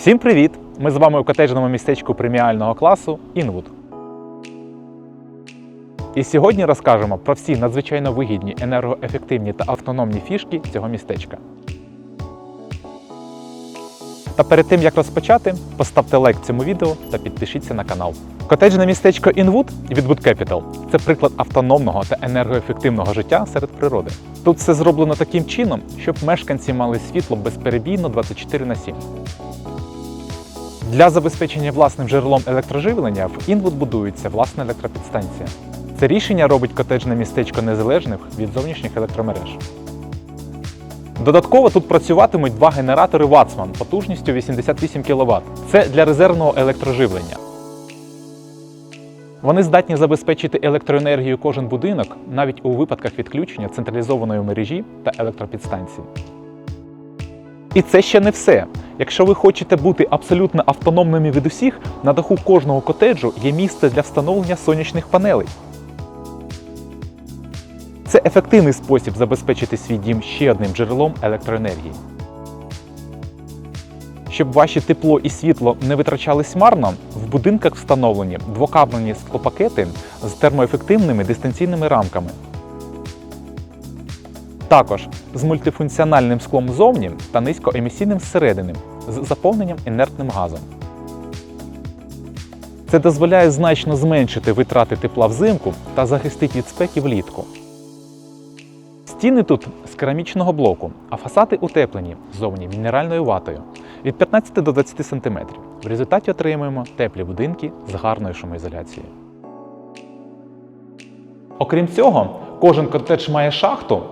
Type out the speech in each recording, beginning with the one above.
Всім привіт! Ми з вами у котеджному містечку преміального класу Інвуд. І сьогодні розкажемо про всі надзвичайно вигідні, енергоефективні та автономні фішки цього містечка. Та перед тим як розпочати, поставте лайк цьому відео та підпишіться на канал. Котеджне містечко Інвуд від Wood Capital – це приклад автономного та енергоефективного життя серед природи. Тут все зроблено таким чином, щоб мешканці мали світло безперебійно 24 на 7. Для забезпечення власним джерелом електроживлення в Інвуд будується власна електропідстанція. Це рішення робить котеджне містечко незалежним від зовнішніх електромереж. Додатково тут працюватимуть два генератори Вацман потужністю 88 кВт. Це для резервного електроживлення. Вони здатні забезпечити електроенергію кожен будинок навіть у випадках відключення централізованої мережі та електропідстанції. І це ще не все. Якщо ви хочете бути абсолютно автономними від усіх, на даху кожного котеджу є місце для встановлення сонячних панелей. Це ефективний спосіб забезпечити свій дім ще одним джерелом електроенергії. Щоб ваші тепло і світло не витрачались марно, в будинках встановлені двокабельні склопакети з термоефективними дистанційними рамками. Також з мультифункціональним склом ззовні та низькоемісійним зсередини з заповненням інертним газом. Це дозволяє значно зменшити витрати тепла взимку та захистить від спеки влітку. Стіни тут з керамічного блоку, а фасади утеплені ззовні мінеральною ватою від 15 до 20 см. В результаті отримуємо теплі будинки з гарною шумоізоляцією. Окрім цього, кожен котедж має шахту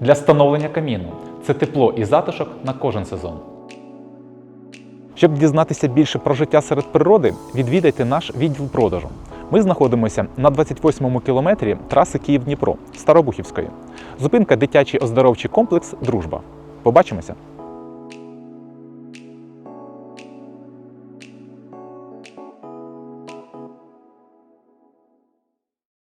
для встановлення каміну. Це тепло і затишок на кожен сезон. Щоб дізнатися більше про життя серед природи, відвідайте наш відділ продажу. Ми знаходимося на 28-му кілометрі траси Київ-Дніпро Старобухівської. Зупинка дитячий оздоровчий комплекс Дружба. Побачимося!